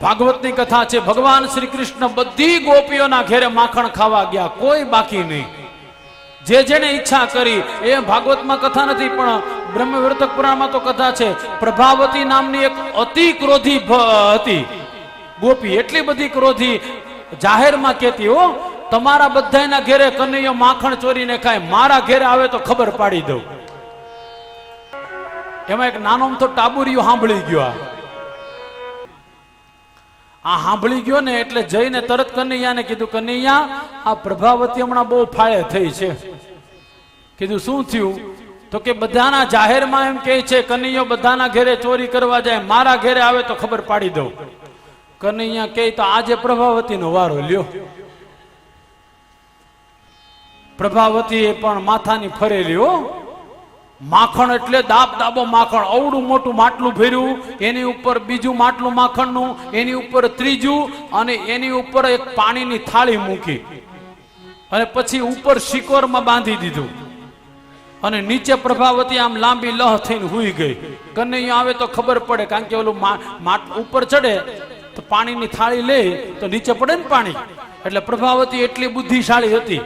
ભાગવતની કથા છે, ભગવાન શ્રી કૃષ્ણ બધી ગોપીઓના ઘેરે માખણ ખાવા ગયા, કોઈ બાકી નહીં. જે જેને ઈચ્છા કરી, એ ભાગવતમાં કથા નથી, પણ બ્રહ્મવર્તક પુરાણમાં તો કથા છે, પ્રભાવતી નામની એક અતિ ક્રોધી હતી. ગોપી એટલી બધી ક્રોધી, જાહેરમાં કહેતી, હો, તમારા બધાના ઘેરે કનૈયો માખણ ચોરીને ખાય, મારા ઘેરે આવે તો ખબર પાડી દઉં. એમાં એક નાનો તો ટાબુરિયો સાંભળી ગયો આ. આ સાંભળી ગયો ને એટલે જઈને તરત કનૈયાને કીધું, કનૈયા, આ પ્રભાવતી હમણાં બહુ ફાળે થઈ છે. કીધું, શું થયું? તો કે, બધાના જાહેરમાં એમ કહે છે, કનૈયો બધાના ઘેરે ચોરી કરવા જાય, મારા ઘેરે આવે તો ખબર પાડી દઉં. કનૈયા કહે, તો આજે પ્રભાવતીનો વારો લ્યો. પ્રભાવતીએ પણ માથાની ફરેલી, હો માખણ એટલે દાબ દાબો માખણ. અવડું મોટું માટલું ભર્યું, એની ઉપર બીજું માટલું માખણનું, એની ઉપર ત્રીજું, અને એની ઉપર એક પાણીની થાળી મૂકી. અને પછી ઉપર શિકોરમાં બાંધી દીધું. અને નીચે પ્રભાવતી આમ લાંબી લહ થઈને હુઈ ગઈ. કનૈયો આવે તો ખબર પડે, કારણ કે ઓલું માટ ઉપર ચડે, તો પાણીની થાળી લે, તો નીચે પડે ને પાણી. એટલે પ્રભાવતી એટલી બુદ્ધિશાળી હતી.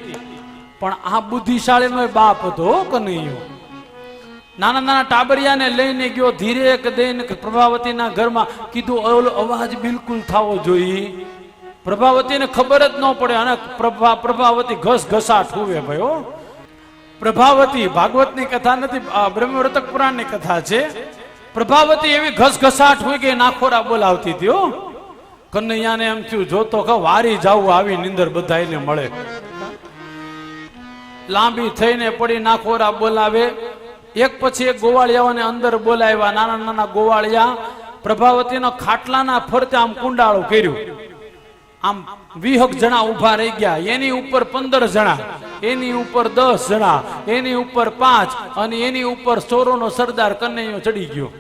પણ આ બુદ્ધિશાળીનો બાપ હતો કનૈયો નાના નાના ટાબરિયાને લઈને ગયો, ધીરે એક દઈને પ્રભાવતીના ઘરમાં કીધું ઓલો અવાજ બિલકુલ થવો જોઈએ. પ્રભાવતીને ખબર જ ન પડે, અને પ્રભા, પ્રભાવતી ઘસ ઘસાટ હુવે ભાઈ પ્રભાવતી ભાગવતની કથા નથી બ્રહ્મવર્તક પુરાણની કથા છે. પ્રભાવતી એવી ઘસઘસાટ હોય કે નાખોરા બોલાવતી હતી કનૈયાને એમ થયું જોતો કે વારી જાવું, આવી નિંદર બધાયને મળે. લાંબી થઈને પડી, નાખોરા બોલાવે. એક પછી એક ગોવાળિયાઓને અંદર બોલાવ્યા. નાના નાના ગોવાળિયા પ્રભાવતીનો ખાટલાના ફરતે આમ કુંડાળો કર્યું. આમ વીહક જણા ઊભા રહી ગયા. એની ઉપર પંદર જણા, એની ઉપર દસ જણા, એની ઉપર પાંચ અને એની ઉપર ચોરોનો સરદાર કનૈયો ચડી ગયો.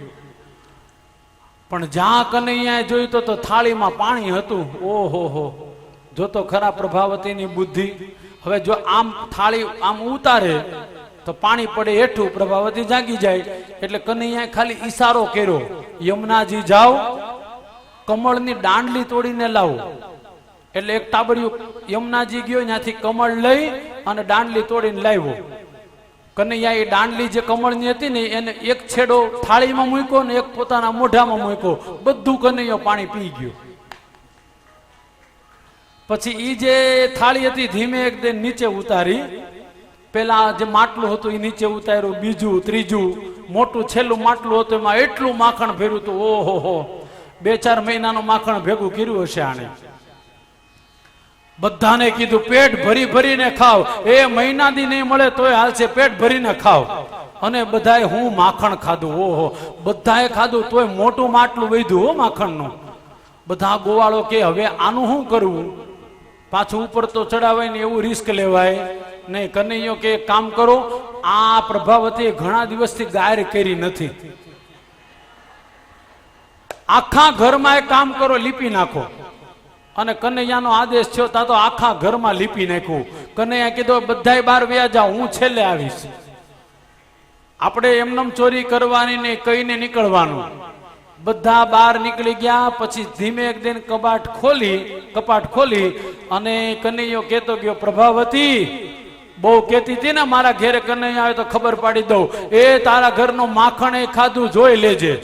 પણ જ્યાં કનૈયાએ જોયું તો તો થાળીમાં પાણી હતું. ઓહો હો. જો તો ખરા પ્રભાવતીની બુદ્ધિ. હવે જો આમ થાળી આમ ઉતારે તો પાણી પડે હેઠું પ્રભાવતી જાગી જાય. એટલે કનૈયાએ ખાલી ઈશારો કર્યો. યમુનાજી જાઓ, કમળની દાંડલી તોડીને લાવો. એટલે એક ટાબરિયું યમુનાજી ગયો, ત્યાંથી કમળ લઈ અને દાંડલી તોડીને લાવ્યો. કનૈયા એ દાંડલી જે કમળની હતી ને, એને એક છેડો થાળીમાં મૂક્યો ને એક પોતાના મોઢામાં મૂક્યો. બધું કનૈયો પાણી પી ગયો. પછી ઈ જે થાળી હતી, ધીમે એક દે નીચે ઉતારી. પેલા જે માટલું હતું એ નીચે ઉતાર્યું, બીજું, ત્રીજું, મોટું, છેલ્લું માટલું હતું, એમાં એટલું માખણ ભર્યું હતું. ઓહો હો બે, ચાર મહિનાનું માખણ ભેગું કર્યું હશે આણે. બધાને કીધું, પેટ ભરી ભરીને ખાવ. એ મહિનાથી નહીં મળે તોય હાલશે, પેટ ભરીને ખાવ. અને બધાએ હું માખણ ખાધું. ઓહો. બધાએ ખાધું તોય મોટું માટલું વધ્યું, હો માખણનું. બધા ગોવાળો કે, હવે આનું શું કરવું? પાછું ઉપર તો ચડાવાય ને એવું રિસ્ક લેવાય. નહીં, કનૈયો કે કામ કરો, આ પ્રભાવતી ઘણા દિવસથી ગાયર કરી નથી. આખા ઘરમાં એક કામ કરો, લીપી નાખો. અને કનૈયાનો આદેશ થયો, તા તો આખા ઘરમાં લીપી નાખ્યું. કનૈયા કીધું બધા બાર વ્યા જાઓ, હું છેલ્લે આવીશ. આપણે એમનેમ ચોરી કરવાની ને કહીને નીકળવાનું. બધા બહાર નીકળી ગયા, પછી ધીમે એક દિન કબાટ ખોલી, કપાટ ખોલી, અને કનૈયો કહેતો ગયો, પ્રભાવતી બહુ કહેતી હતી ને, મારા ઘેરે કનૈયા આવે તો ખબર પાડી દઉં. એ તારા ઘરનું માખણ એ ખાધું, જોઈ લેજે.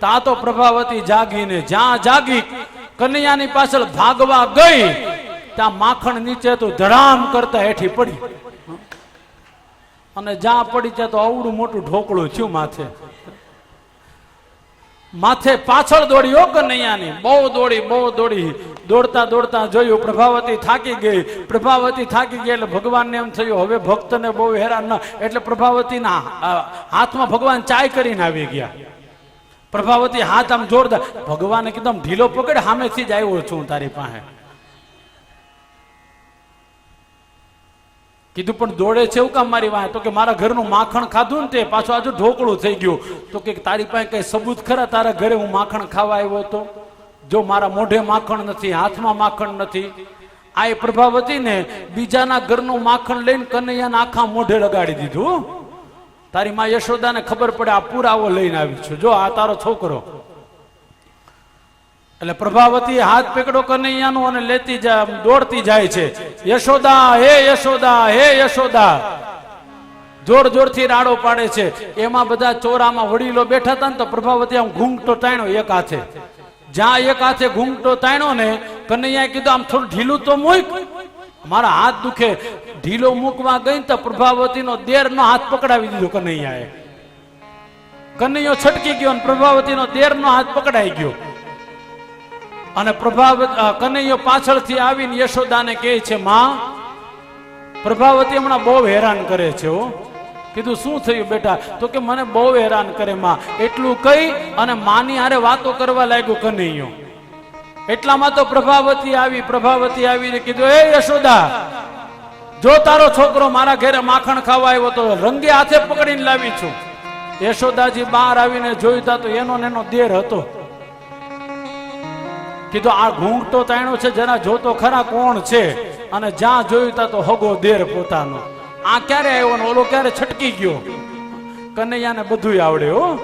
તા તો પ્રભાવતી જાગીને, જ્યાં જાગી, કનૈયાની પાછળ ભાગવા ગઈ, ત્યાં માખણ નીચે તો ધડામ કરતા હેઠી પડી. અને જ્યાં પડી ત્યાં તો અવડું મોટું ઢોકળું થયું માથે. માથે પાછળ દોડી હો કનૈયાની. બહુ દોડી બહુ દોડી. દોડતા દોડતા જોયું, પ્રભાવતી થાકી ગઈ. પ્રભાવતી થાકી ગઈ એટલે ભગવાનને એમ થયું, હવે ભક્તને બહુ હેરાન ન એટલે પ્રભાવતીના હાથમાં ભગવાન ચાય કરીને આવી ગયા. પ્રભાવતી હાથ આમ જોરદાર ભગવાન એકદમ ઢીલો પકડ, સામેથી જ આવ્યો છું તારી પાસે. કીધું, પણ દોડે છે એવું કામ મારી વાંહે તો કે મારા ઘરનું માખણ ખાધું ને તે, પાછું આજુ ઢોકળું થઈ ગયું. તો કે, તારી પાસે કઈ સબૂત ખરા? તારા ઘરે હું માખણ ખાવા આવ્યો હતો જો મારા મોઢે માખણ નથી, હાથમાં માખણ નથી, આ એ પ્રભાવતી ને બીજાના ઘરનું માખણ લઈને કનૈયાના આખા મોઢે લગાડી દીધું. તારી માં યશોદાને ખબર પડે આ પુરાવો લઈને આવી છું. જો આ તારો છોકરો. એટલે પ્રભાવતી હાથ પકડો કનૈયાનો અને લેતી જાય દોડતી જાય છે. યશોદા, હે યશોદા હે યશોદા. જોર જોરથી રાડો પાડે છે. એમાં બધા ચોરામાં વડીલો બેઠા હતા ને તો પ્રભાવતી આમ ઘૂંઘટો ટાણ્યો એક હાથે. જ્યાં એક હાથે ઘૂંઘટો તાણ્યો ને, કનૈયાએ કીધું, આમ થોડું ઢીલું તો મૂક. મારા હાથ દુખે, ઢીલો મૂકવા ગઈ તો પ્રભાવતી નો દેર નો હાથ પકડાવી દીધો કનૈયાએ. કનૈયો છટકી ગયો અને પ્રભાવતી નો દેર નો હાથ પકડાઈ ગયો. અને પ્રભાવત કનૈયો પાછળથી આવીને યશોદાને કહે છે, માં, પ્રભાવતી હમણાં બહુ હેરાન કરે છે હો. કીધું, શું થયું બેટા? તો કે મને બહુ હેરાન કરે માં. એટલું કહી અને માની હારે વાતો કરવા લાગ્યું કનૈયો એટલામાં તો પ્રભાવતી આવી, પ્રભાવતી આવીને કીધું, એ યશોદા, જો તારો છોકરો મારા ઘરે માખણ ખાવા આવ્યો તો રંગે હાથે પકડીને લાવી છું. યશોદાજી બહાર આવીને જોઈતા તો એનો ને એનો દેર હતો. કીધું, આ ઘૂંઘતો તાણ્યો છે જરા જોતો ખરા કોણ છે? અને જ્યાં જોયું તા તો હગો દેર પોતાનો. આ ક્યારે આવ્યો ને ઓલો ક્યારે છટકી ગયો. કનૈયાને બધું આવડે હો.